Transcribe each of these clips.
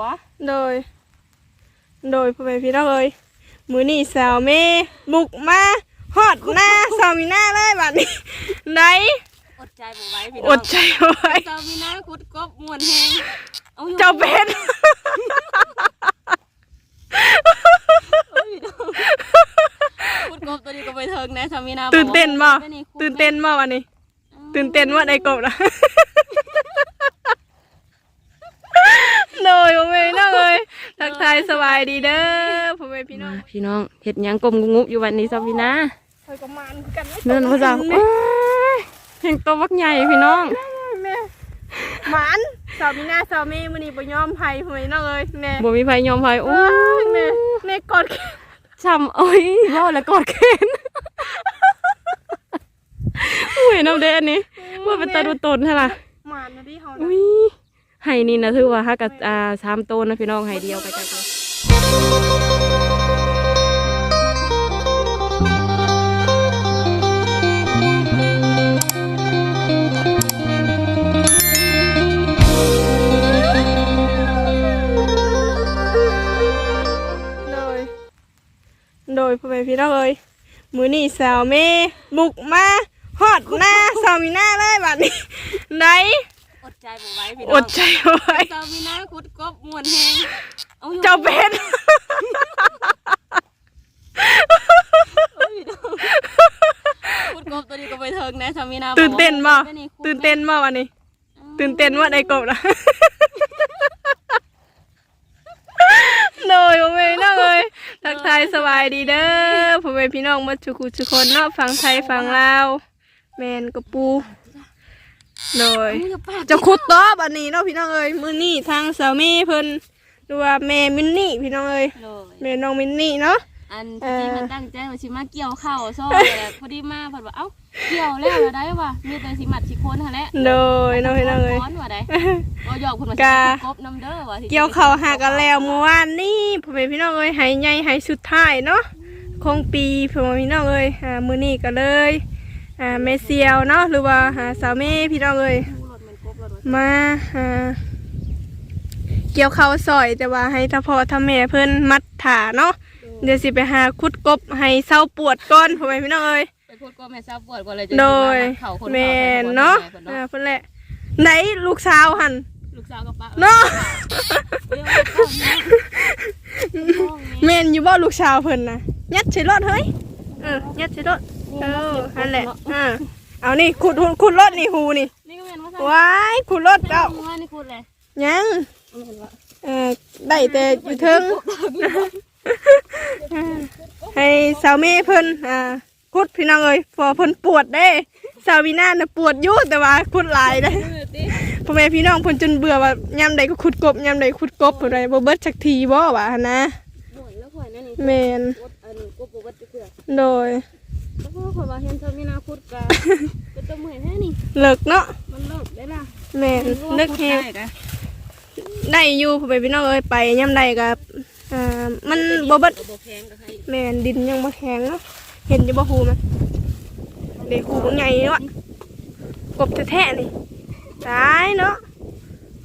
วะโดย โดยพ่อแม่พี่น้องเอ้ยมือนี่สาวเมบุกมาฮอดหน้าสาวมีหน้าเลยบัดนี้ไหนอดใจบ่ไหว้พี่อน้องดใจเอาไว้เจ้ามีหน้าคุดกบม่วนแฮงเอาอยู่เจ้าเป็นเอ้ยพี่น้องคุดกบตัวนี้ก็ไปเทิงนะเจ้ามีหน้าตื่นเต้นบ่บอกว่าคุดตื่นเต้นบ่วันนี้ ตื่นเต้นว่าได้กบนะ โดยพ่อแม่พี่น้องเอ้ยทักทายสบายดีเด้อพ่อแม่พี่น้อง พี่น้องเฮ็ดหยังกลมงุบอยู่วันนี้เจ้ามีหน้าคอยก็มานกันเดินมาจากโอ้ยเห็นตัวบักใหญ่พี่น้อง แม่หมานสาวมีหน้าสาวเมมื้อนี้บ่ยอมไผพ่อแม่พี่น้องเอ้ยแม่บ่มีไผยอมไผโอ้โอ้ยยแม่แม่กอดแขนช้ำโอ้ยเว่าแล้วกอดแขนโอ้ยน้ำเด้อันนี้ว่าเป็นตาดูตนใช่ล่ะหมานนะที่เฮานะอุ้ย ไห้นี่นะถือว่าฮักกับอ่าสามโตวนะพี่น้องไห้เดียวไปจักเลยโดยโดยพ่อแม่พี่น้องเอ้ยมือนี้สาวเมบุกมาฮอดหน้าสาวมีหน้าเลยบัดนี้ ไหน อดใจบ่ไหว้พี่อน้องดใจเอาไว้เจ้ามีหน้าคุดกบม่วนแฮงเอาอยู่เจ้าเป็นเอ้ยพี่น้องคุดกบตัวนี้ก็ไปเทิงนะเจ้ามีหน้าตื่นเต้นบ่บอกว่าคุดตื่นเต้นบ่วันนี้ ตื่นเต้นว่าได้กบนะโดยพ่อแม่พี่น้องเอ้ยทักทายสบายดีเด้อพ่อแม่พี่น้องหมาทุกคู่ทุกคนเนาะฟังไทยฟังลาวแมนกระปูโดย เอาอย่าปากจะขุดตอบอันนี้เนาะพี่น้องเอ้ยมื้อนี้ทางสามีเพิ่นหรือว่าแม่มินนี่พี่น้องเอ้ยเลยแม่น้องมินนี่เนาะอันเอ่ที่อมันตั้งใจว่าสิมาเกี่ยวข้าวซ่อแหละพอดีมาเพิ่นว่าเอ้าเกี่ยวแล้วเหรอได้วะมีแต่สิมัดสิโคนหั่นแหละโดยเนาะพี่น้องเอ้ยก้อนว่าได้บ่หยอกเพิ่นว่าสิกะกบน้ำเด้อว่าสิเกี่ยวข้าวหากันแล้วเมื่อวานนี้พ่อแม่พี่น้องเอ้ยให้ใหญ่ให้สุดท้ายเนาะคงปีพ่อแม่พี่น้องเอ้ยอ่ามื้อนี้ก็เลย อ่าแม่เซียวเนาะหรือว่าหาสาวเมพี่น้องเอ้ยรถมันกบรถว่ามาอ่าเกี่ยวข้าวซอยแต่ว่าให้ทพ่อทแม่เพิ่นมัดถาเนาะเดี๋ยวสิไปหาคุดกบให้เศร้าปวดก่อนพ่อแม่พี่น้องเอ้ยไปพูดก็แม่ทราบปวดกว่าเลยจะโดยสิมาเขาคนแม่เขานเนาะพิ่อ่าเนาะเพิ่นแหละไหนลูกสาวหันลูกสาวกับป้าเนาะเดี๋ยวเอาเข้าเนาะห้องนี้แม่นอยู่บ่ลูกสาวเพิ่นน่ะยัดใส่รถเฮ้ยเออยัดใส่รถ เออนั่นแหละอ่าเอานี่ขุดขุดขุดรถนี่หูนี่นี่ก็แม่นว่าว้ายขุดรถเจ้าว่านี่พูดเลยยังเอาแม่นว่าเออได้แต่อยู่เทิงให้สาวเมย์เพิ่นอ่าคุดพี่น้องเอ้ยพอเพิ่นปวดเด้สาววีน่าน่ะปวดอยู่แต่ว่าคุดหลายเด้เออติพ่อแม่พี่น้องเพิ่นจนเบื่อว่ายามใดก็ขุดกบยามใดขุดกบเพิ่นว่าบ่เบิดสักทีบ่ว่าหั่นนะหน่อยแล้วข่อยนั่นนี่แม่นกดอันกบบ่เบิดจะเกลือโดย แล้วก็ข่อยว่าเห็นเธอมีนาคุดกะเป็นตัวเมื่อยแท้นี่เลิกเนาะมันเลิกได้ล่ะแม่นเลิกแฮงได้กะได้อยู่พ่อแม่พี่น้องเอ้ยไปยามใดก็อ่ามันบ่เบิดบ่แพงก็ให้แม่นดินยังบ่แข็งเนาะเห็นอยู่บ่ฮูมันเด็กฮูใหญ่เนาะกบแท้ๆนี่ตายเนาะ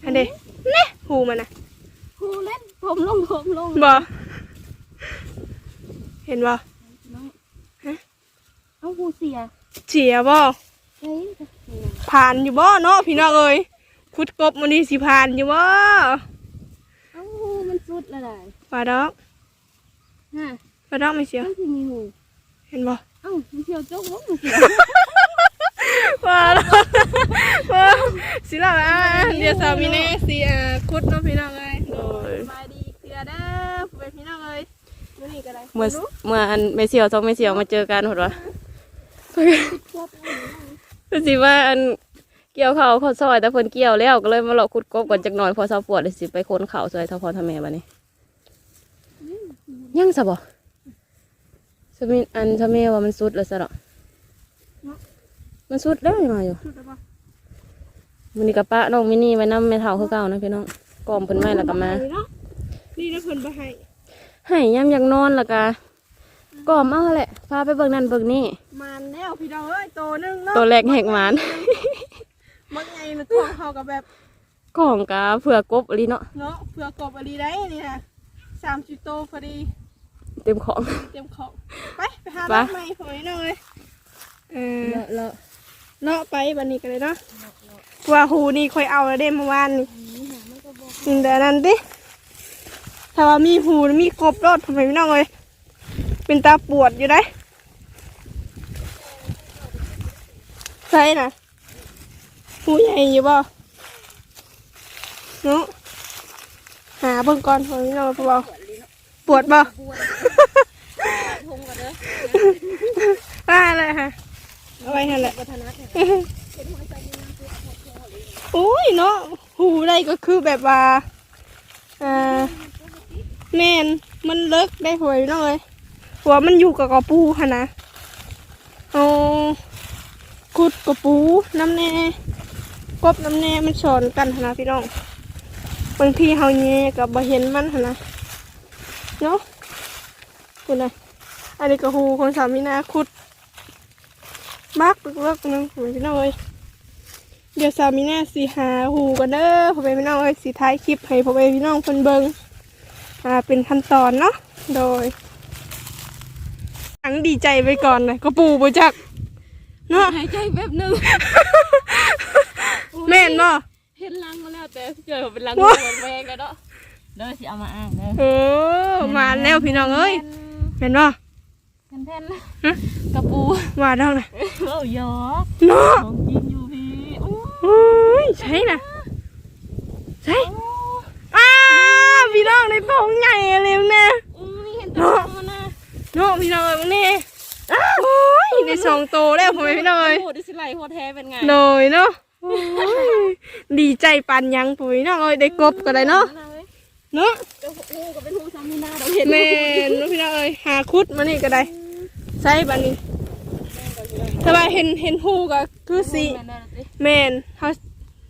อันเด้นี่ฮูมันน่ะฮูเล่นผมลงผมลงบ่เห็นบ่น้องฮะ เอาฮูเสียเสียบ่เฮ้ยนี่นะผ่านอยู่บ่เนาะพี่น้องเอ้ยขุดกบมันนี่สิผ่านอยู่บ่เอาฮูมันสุดแล้วได้ปลาดอกฮะปลาดอกไม่เสียมันสิมีฮูเห็นบ่เอ้ามันเสียวจกลงมันเสียว่าแล้วว่าสิล่ะอะเดี๋ยวสามีแน่สิอ่าขุดเนาะพี่น้องเอ้ยโดยสบายดีเกลือเด้อไปพี่น้องเอ้ยมื้อนี้ก็ได้เมื่อเมื่ออันไม่เสียวสองไม่เสียวมาเจอกันหมดวะก็ สิว่าอันเกี่ยวเขาวเขาซอยแต่เพิ่นเกี่ยวแล้วก็เลยมาหลอกขุดกบก่อนจักหน่อยพอเศร้าปวดเลยสิไปโคนเขาวซอยเท่าพอทำแม่บัดนี้ยังซะบ่สมิอันทำแม่ว่ามันสุดแล้วซะเนาะมันสุดแล้วยังมาอยู่ชุดแล้วบ่มันนี่กับป้าน้องมินี่ไว้นำแม่เฒ่าคือเก่านะพี่น้องกอมเพิ่นไว้แล้วก็มาเนาะนี่นะเพิ่นบ่ให้ให้ยามอยากนอนแล้วก็ กอมเอาแหละพาไปเบิ่งนั่นเบิ่งนี่มันแล้วพี่น้องเอ้ยโตนึงเนาะตัวแรกแหกหมานบางไงมันท้องเขากับแบบของกาเผื่อกบอะไรเนาะเนาะเผื่อกบอะไรได้นี่ค่ะสามจุดโตพอดีเต็มของ เตรียมของไปไปหาไปบ้านใหม่หอยหน่อยเออเลอะเนาะไปบันนี้กันเลยเนาะว่าหูนี่ค่อยเอาแล้วเด้เมื่อวานนี่นี่เดี๋ยวนั้นดิถ้าว่ามีหูมีกบรอดทำไมไม่น้องเลย เป็นตาปวดอยู่ได้ใช่นะหูใหญ่อยู่บ่เนาะหาเบิ่งก่อนทำไมไม่น้องเลยบ่ปวดบ่ทงกันเด้อว่าอะไรคะเอาไว้หั่นแหละโอ้ยเนาะหูได้ก็คือแบบว่าอ่าแม่นมันเลิกได้หวยนาะเลย หัวมันอยู่กับกระปูค่ะนะเอาขุดกระปูน้ำแน่กบน้ำแน่มันสอนกันนะพี่น้องบางทีเฮาแย่กับบเห็นมันนะเนาะคุณนะอันนี้ก็หูของสามีนาขุดบักเลิกนึงพี่น้องเลยเดี๋ยวสามีน่สีหาหูกันเด้อพ่อแม่พี่น้องเอ้ยสีท้ายคลิปให้พ่อแม่พี่น้องคนเบิงอ่าเป็นขั้นตอนเนาะโดย ทั้งดีใจไปก่อนเลยก็ปูบจักเนาะหายใจแป๊บหนึงแม่นบ่เห็นลังมาแล้วแต่เจอเป็นลังว้ามันแวงกันเนาะเด้อสิเอามาอ้างเด้อโอ้มาแล้วพี่น้องเอ้ยแม่นบ่แผ่นแผ่นๆกระปูว่าดอกนะเอ้ายอเนาะของกินอยู่พี่อู้โอ้ยใช่นะใช่อ้าพี่น้องในท้องใหญ่เลยแน่ อู้นี่เห็นแต่ลังมันนะ เนาะพี่น้องเอ้ยมึงนี่โอ้ยในสองโตแล้วพ่อแม่พี่น้องเอ้ยโหดิสิไหลโหดแท้เป็นไงโดยเนาะโอ้ยดีใจปันยังปุ๋ยเนาะเอ้ยได้กบก็ได้เนาะเนาะเดี๋ยวหูก็เป็นหูซามินาเราเห็นแม่นเนาะพี่น้องเอ้ยหาคุดมานี่ก็ได้ใส่บันนี้ถ้าว่าเห็นเห็นหูก็คือสีแม่นแล้วสิแม่นเขา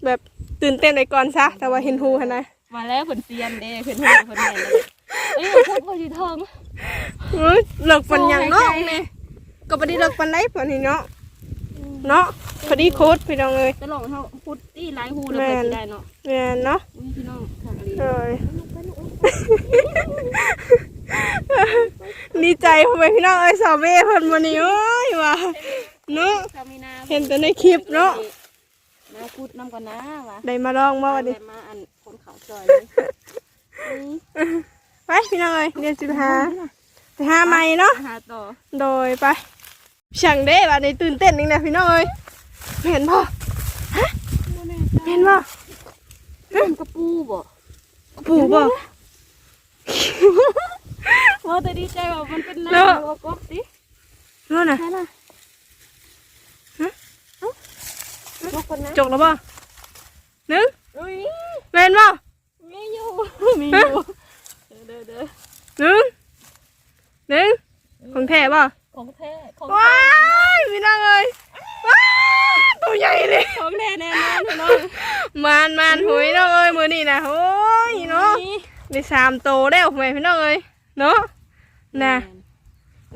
แบบตื่นเต้นไปก่อนซะแต่ว่าเห็นหูหันนะมาแล้วผลเซียนเด้เพิ่นหูเพิ่นแม่นเลยเอ้ยพูดว่าสิทอง เอ้ยเลิกปันยังเนาะโอ้ยใจนี่ก็พอดีเลิกปันได้พอนี้เนาะเนาะพอดีโค้ดพี่น้องเอ้ยจะลองเฮาพูดตีหลายหูแล้วแม่เพิ่นนสิได้เนาะแม่นเนาะอุ้ยพี่น้องทางอะไรเอ้ยดีใจพ่อแม่พี่น้องเอ้ยสาวเบ้เพิ่นวันนี้โอ้ยว่ะเนาะซามินาเห็นแต่ในคลิปเนาะมาพูดนำกันนะว่ะได้มาลองบ่วันนี้มาอันคนเขาซอยเลยนี่ ไปพี่น้องเอ้ยเดี๋ยวสิไปหาไปหาใหม่เนาะหาต่อโดยไปช่างเด้วันนี้ตื่นเต้นนึงนะพี่น้องเอ้ยเห็นบ่เห็นบ่เป็นกระปูบ่ปู่บ่ว่าแต่ดีใจว่ามันเป็นเนาะน้ำว่ากบสิเนาะน่ะใช่ล่ะฮะเอ้าจกคนนะจกแล้วบ่หนึ่งอุ้ยแม่นบ่มีอยู่มีอยู่ เด้อเด้อหนึ่งหนึ่งของแท้บ่ของแท้ของว้ายพี่น้องเอ้ยว้ายตัวใหญ่เลยของแท้แน่นอนพี่น้องมานมานหุยน้องเอ้ยมือนี่นะโอ้ยเนาะได้สามโตแล้วแม่พี่น้องเอ้ยเนาะน่ะ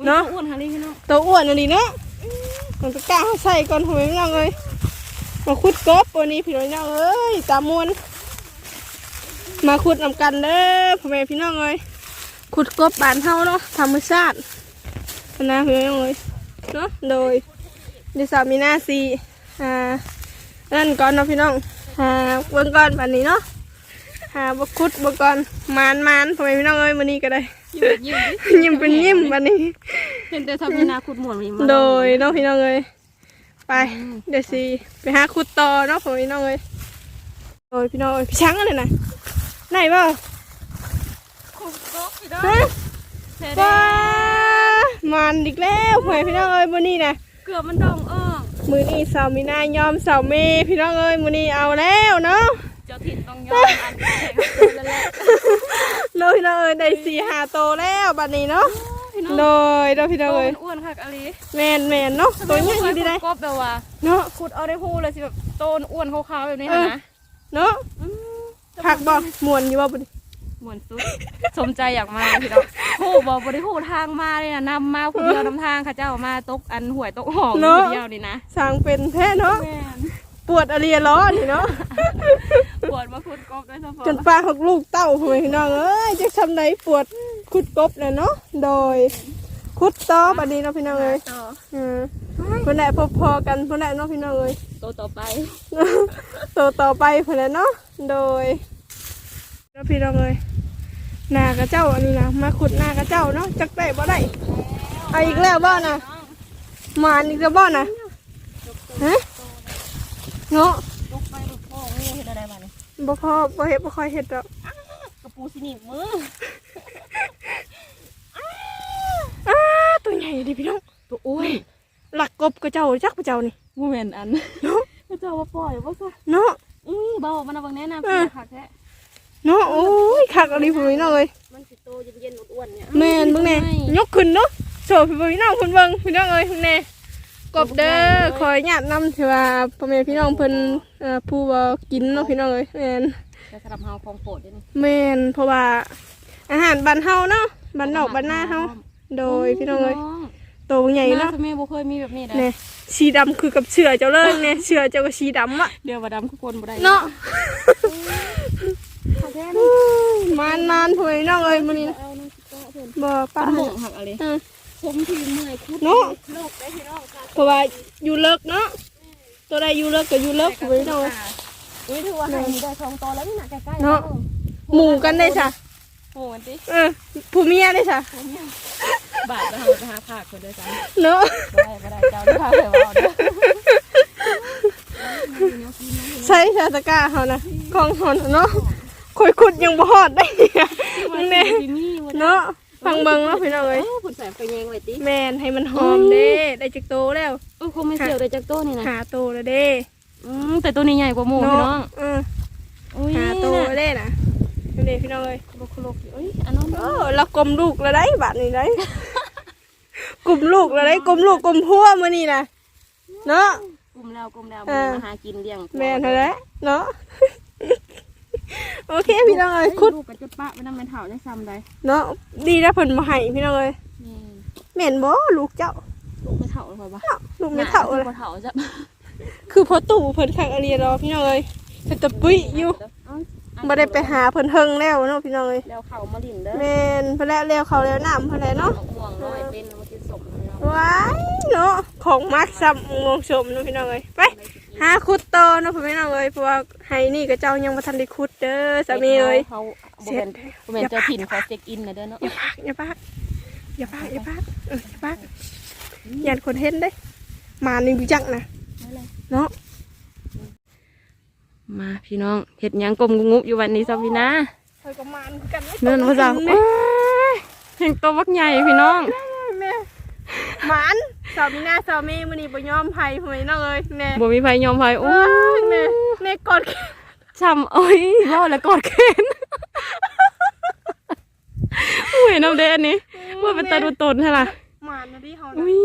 เนาะเนาะอ้วนหาลีพี่น้องตัวอ้วนอันนี้เนาะมันตะกร้าใส่ก่อนหุยพี่น้องเอ้ยมาขุดกบวันนี้พี่น้องเอ้ยตามมวน มาขุดนำกันเด้อพ่อแม่พี่น้องเอ้ยขุดกบบ้านเฮาเนาะธรรมชาตินะพี่น้องเอ้ยเนาะโดยเดยวสามีหน้าสีอ่านั่นก่อนเนาะพี่น้องหาเบิ่งก่อนบัดนี้เนาะหาบักขุดเบิ่งก่อนมานมานพ่อแม่พี่น้องเอ้ยมื้อนี้ก็ได้ยิ้มยิ้มยิ้มเป็นยิ้มบัดนี้เห็นแต่ทำมีนาขุดหมวนมีมาโดยเน้องพี่น้องเอ้ยไปเดี๋ยวสิไปหาขุดต่อเนาะพ่อแม่พี่น้องเอ้ยโดยพี่น้องเอ้ยพี่ช้างอะไรน่ะ ไหนบ่ขุดกบพี่น้องฮะแท้ว้ามันอีกแล้วพ่อแม่พี่น้องเอ้ยมื้อนี้น่ะเกือบมันดองอ้อมื้อนี้สาวมีนายอมสาวเมย์พี่น้องเอ้ยมื้อนี้เอาแล้วเนาะเจ้าถิ่นต้องยอมอันแข็งตัวแล้วแหละโดยพี่น้องเอ้ยได้สี่หาโตแล้วบัดนี้เนาะพี่น้องโดยโดยพี่น้องโตเอ้ยมันอ้วนคักอลีแมนแมนเนาะตัวใหญ่เคดีได้กบแบบว่าเนาะขุดเอาได้หูเลยสิแบบโตนอ้วนขาวๆแบบนี้เออนะเนาะอืม ผักบ่มวนอยู่บ่บุญเหมือนสุดสมใจอยากมาพี่น้องผู้บอกบริหูทางมาเลยนะนำมาผู้เดียวนำทางเข้าเจ้ามาตกอันหวยตกหองผู้เดียวนี่นะสร้างเป็นแท้เนาะแม่นปวดอะไรล้อนี่เนาะปวดมาขุดกบด้วยสปอจนปลาหกลูกเต้าพ่อแม่พี่น้องเอ้ยจะทำไหนปวดคุดกบเลยเนาะโดย คุดต่อบัดนี้เนาะพี่น้องเอ้ยต่ออืมเพื่อนแหละพอๆกันเพื่อนแหละเนาะพี่น้องเอ้ยโตต่อไปตัวต่อไปเพื่อนแหละเนาะโดยแล้วพี่น้องเอ้ยหนากระเจ้าอันนี้นะมาขุดหนากระเจ้าเนาะจักได้บ่ได้เอาอีกแล้วบ่นะมาอีกแล้วบ่นะฮะเนาะลุกไปลุกโป่งนี่เห็นอะไรบ้างนี่บ่พอบ่เฮ็ดบ่ค่อยเฮ็ดดอกกระปูสิหนีบมือ อ้าตัวใหญ่ดิพี่น้องตัวอ้วนหลักกบกระเจ้าจักกระเจ้านี่โมเมนต์อันพระเจ้าว่าปล่อยว่าซะเนาะอุ้ยเบามันเอาบางแนะนำเอพี่อคักแท้เนาะโอ้ยคักอะไรพี่น้องเอ้ยมันสิโตเย็นๆอ้วนๆเนี่ยแม่นเบิ่งแน่ยกขึ้นเนาะโชว์พี่พี่น้องเพิ่นเบิ่งพี่น้องเอ้ยเบิ่งแน่กบเด้อคอยญาตินำที่ว่าพ่อแม่พี่น้องเพิ่นเอ่อผู้ว่ากินเนาะพี่น้องเอ้ยแม่นแต่สำหรับเฮาของโปรดเด้นี่แม่นเพราะว่าอาหารบ้านเฮาเนาะบ้านนอกบ้านนาเฮา โดยพี่น้องเอ้ยโตใหญ่ใหญ่เนาะเนาะแม่บ่เคยมีแบบนี้นะเนี่ยสีดำคือกับเชือเจ้าเลิกเนี่ยเชือเจ้าก็สีดำอะเดี๋ยวว่าดำทุกคนบ่ได้เนาะคักแท้มานนานพ่อแม่พี่น้องเอ้ยมื้อนี้นะเอาน้ำสิโตเพิ่นบ่ป้าปาหมงหักอะไรเออผมที่เมื่อยคุดเนาะ โลกได้พี่น้องค่ะเพราะว่าอยู่เลิกเนาะตัวใดอยู่เลิกก็อยู่เลิกพ่อแม่พี่น้องเอ้ย อุ้ยถือว่าให้มีได้สองตัวแล้วนี่น่ะใกล้ๆเนาะ หมู่กันได้จ้ะ โอ้มันติเออผู้เมียได้จ้ะบาทแล้วเราไปหาผักคนเดียวจ้ะเนาะบ่ได้บ่ได้เจ้าได้พาไปว่าเด้อใช่ชาตะกร้าเฮานะของเฮาน่ะเนาะคุยขุดยังบ่ฮอดได้เนี่ยมึงแน่สิมีบ่ได้เนาะฟังเบิ่งเนาะพี่น้องเอ้ยเอ้าผลใส่ไปแยงไว้ติแม่นให้มันหอมเด้ ได้จักโตแล้วเออคงไม่เสียวได้จักโตนี่นะหาโตแล้วเด้อืมแต่ตัวนี้ใหญ่กว่าหมู่พี่น้องเอออุ้ยหาโตแล้วเด้นะ เด้พี่น้องเอ้ยโลกโลกเอ้ยอันนั้นเออเรากลมลูกแล้วได้บัดนี้ได้กลุ่มลูกแล้วได้กลมลูกกลมพัวมื้อนี้นะเนาะกลุ่มแล้วกลุ่มแล้วเออมาหากินเลี้ยงแม่นเท่านั้นเนาะโอเคพี่น้องเอ้ยคุดลูกกับจะปะไปนำแม่เฒ่าได้ซ้ำได้เนาะดีนะเพิ่นมาให้พี่น้องเอ้ยนี่แม่นบ่ลูกเจ้าลูกไม่เฒ่าเลยบ่ลูกไม่เท่าเลยบ่เฒ่าจ้ะคือพอตู่เพิ่นคักอเรียรอพี่น้องเอ้ยเพิ่นตะปุ้ยอยู่เอ้า บ่ได้ไปหาเพิ่นเฮิงแล้วเนาะพี่น้องเอ้ยแล้วเขามาลิ้นเด้อแม่นเพิ่นแล้วแล้วเขาแล้วน้ำเพิ่นแล้วเนาะเอาห่วงน้อยเป็นเอามากินสมเนาะว้ายเนาะของมักซ้ำงงสมเนาะพี่น้องเอ้ยไปหาคุดโตอเนาะพี่น้องเอ้ยเพราะว่าไห้นี่ก็เจ้ายังบ่ทันได้คุดเด้อสามีเอ้ยเขาบ่เป็นบ่เป็นเจ้าถิ่นเขาเช็คอินนะเด้อเนาะอย่าพากอย่าพากอย่าพากอย่าพากเอออย่าพากยันคนเห็นเด้มานี่รู้จักนะเนาะ มาพี่น้องเห็ดหยังกลมงุบอยู่วันนี้ซะพี่นะเคยก็มานคือกันเนื่นมาจากแม่เห็นตัวบักใหญ่พี่น้องแม่หมานสาวมีหน้าสาวมีมื้อนี้บ่ยอมไผหวยน้องเอ้ยแม่บ่มีไผยอมไผโอ้ว้ายยแม่แม่กอดแขนช้ำโอ้ยเว้าแล้วกอดแขนอุ้ยน้ำเดนนี่ว่าเป็นตาดูตนใช่ล่ะหมานนะดิเฮานะอุ้ย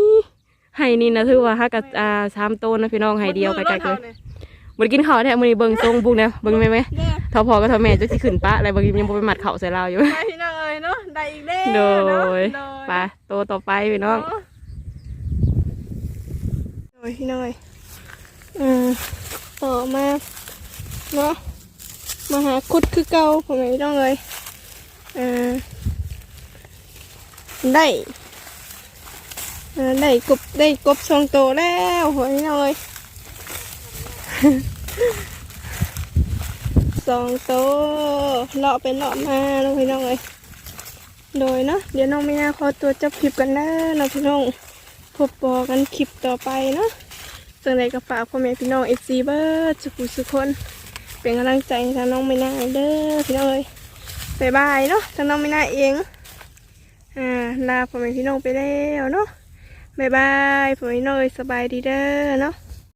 ไห้นี่นะถือว่าฮักกับอ่าสามโตนนะพี่น้องไห้เดียวไกลๆเลย บ่ได้กินข้าวแท้มื้อนี้เบิ่งทรงบุกเนี่ยเบิ่งแม่ไหมเด้อเท่าพอก็เท่าแม่จะสิขึ้นปะอะไรบางทียังบ่ไปหมัดเข่าใส่เราอยู่ ไปพี่น้องเอ้ยเนาะได้อีกแล้วโดเนาะยโดยไปโตต่อไปพี่น้อง โดยพี่น้อยอืมต่อมาเนาะมาหาคุดคือเก่าผมไม่ต้องเลยอ่าได้อ่าได้กบได้กบสองตัวแล้วหัวพี่น้อย สองตัวเลาะไปเลาะมาเนาพี่น้องเลยโดยเนาะเดี๋ยวน้องไม่น่าขอตัวจับคลิปกันแล้วเนาพี่น้องพบปอกันคลิปต่อไปเนาะจังไรก็ฝากพ่อแม่พี่น้องเอซีเบิร์ดสุขุสุคน เป็นกำลังใจให้ทางน้องไม่น่าเด้อพี่น้องเอ้ยบายบายเนาะทางน้องไม่น่าเองอ่าลาพ่อแม่พี่น้องไปแล้วเนาะบายบายพ่อแม่พี่น้องเอ้ยสบายดีเด้อเนาะ